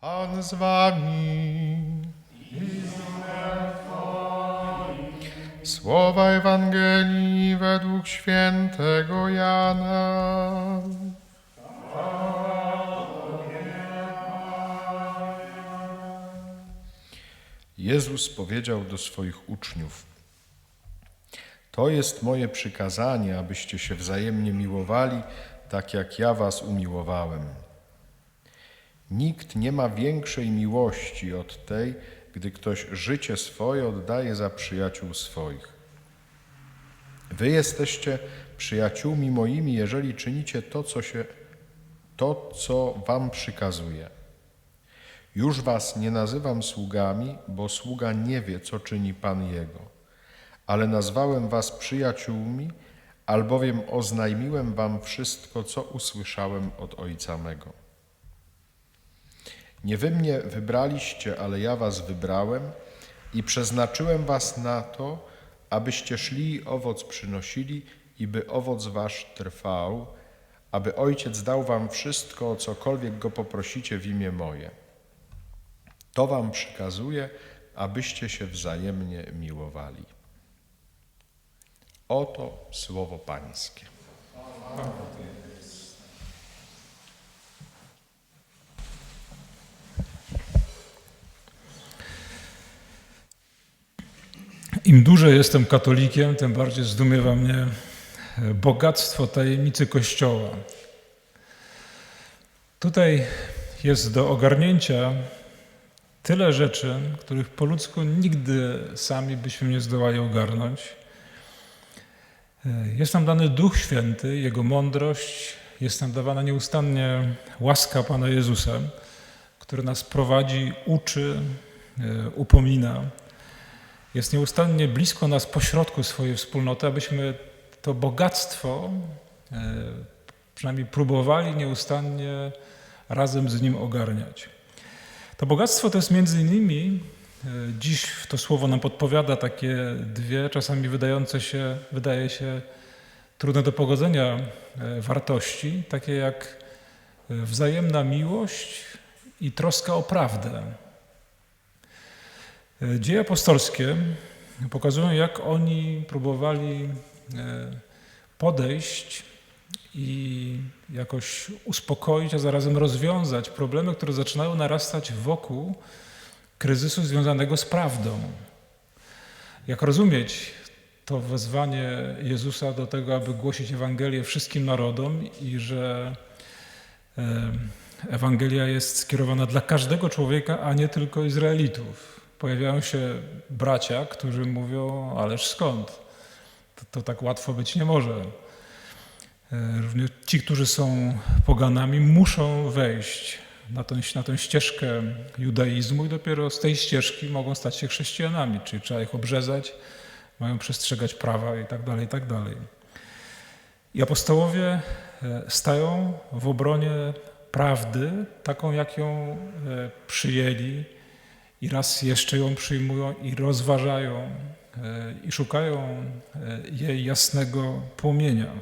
Pan z wami. Słowa Ewangelii według świętego Jana. Jezus powiedział do swoich uczniów: To jest moje przykazanie, abyście się wzajemnie miłowali, tak jak ja was umiłowałem. Nikt nie ma większej miłości od tej, gdy ktoś życie swoje oddaje za przyjaciół swoich. Wy jesteście przyjaciółmi moimi, jeżeli czynicie to, co się to, co wam przykazuje. Już was nie nazywam sługami, bo sługa nie wie, co czyni Pan jego. Ale nazwałem was przyjaciółmi, albowiem oznajmiłem wam wszystko, co usłyszałem od Ojca mego. Nie wy mnie wybraliście, ale ja was wybrałem i przeznaczyłem was na to, abyście szli i owoc przynosili i by owoc wasz trwał, aby Ojciec dał wam wszystko, cokolwiek go poprosicie w imię moje. To wam przykazuje, abyście się wzajemnie miłowali. Oto słowo Pańskie. Im dłużej jestem katolikiem, tym bardziej zdumiewa mnie bogactwo tajemnicy Kościoła. Tutaj jest do ogarnięcia tyle rzeczy, których po ludzku nigdy sami byśmy nie zdołali ogarnąć. Jest nam dany Duch Święty, Jego mądrość, jest nam dawana nieustannie łaska Pana Jezusa, który nas prowadzi, uczy, upomina jest nieustannie blisko nas pośrodku swojej wspólnoty, abyśmy to bogactwo e, przynajmniej próbowali nieustannie razem z nim ogarniać. To bogactwo to jest między innymi, e, dziś to słowo nam podpowiada takie dwie, czasami wydające się, wydaje się trudne do pogodzenia e, wartości, takie jak wzajemna miłość i troska o prawdę. Dzieje apostolskie pokazują, jak oni próbowali e, podejść i jakoś uspokoić, a zarazem rozwiązać problemy, które zaczynają narastać wokół kryzysu związanego z prawdą. Jak rozumieć to wezwanie Jezusa do tego, aby głosić Ewangelię wszystkim narodom i że e, Ewangelia jest skierowana dla każdego człowieka, a nie tylko Izraelitów pojawiają się bracia, którzy mówią, ależ skąd? To, to, tak łatwo być nie może. E, również ci, którzy są poganami, muszą wejść na tę, na tę ścieżkę judaizmu i dopiero z tej ścieżki mogą stać się chrześcijanami, czyli trzeba ich obrzezać, mają przestrzegać prawa i tak dalej, i tak dalej. I apostołowie e, stają w obronie prawdy, taką jak ją e, przyjęli, i raz jeszcze ją przyjmują i rozważają e, i szukają e, jej jasnego płomienia,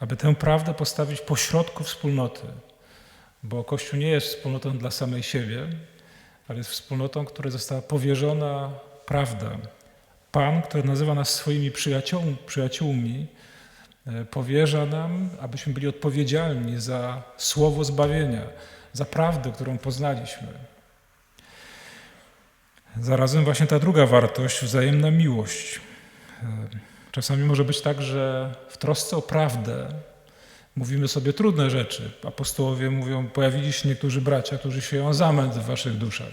aby tę prawdę postawić pośrodku wspólnoty, bo Kościół nie jest wspólnotą dla samej siebie, ale jest wspólnotą, której została powierzona prawda. Pan, który nazywa nas swoimi przyjaciół, przyjaciółmi, e, powierza nam, abyśmy byli odpowiedzialni za słowo zbawienia, za prawdę, którą poznaliśmy. Zarazem właśnie ta druga wartość, wzajemna miłość. Czasami może być tak, że w trosce o prawdę mówimy sobie trudne rzeczy. Apostołowie mówią, pojawili się niektórzy bracia, którzy sieją zamęt w waszych duszach.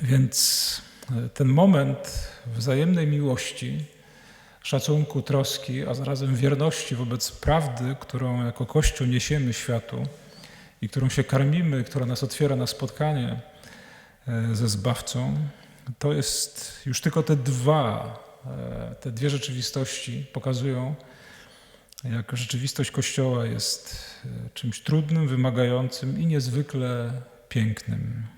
Więc ten moment wzajemnej miłości, szacunku, troski, a zarazem wierności wobec prawdy, którą jako Kościół niesiemy światu, i którą się karmimy, która nas otwiera na spotkanie e, ze Zbawcą, to jest już tylko te dwa, e, te dwie rzeczywistości pokazują, jak rzeczywistość Kościoła jest e, czymś trudnym, wymagającym i niezwykle pięknym.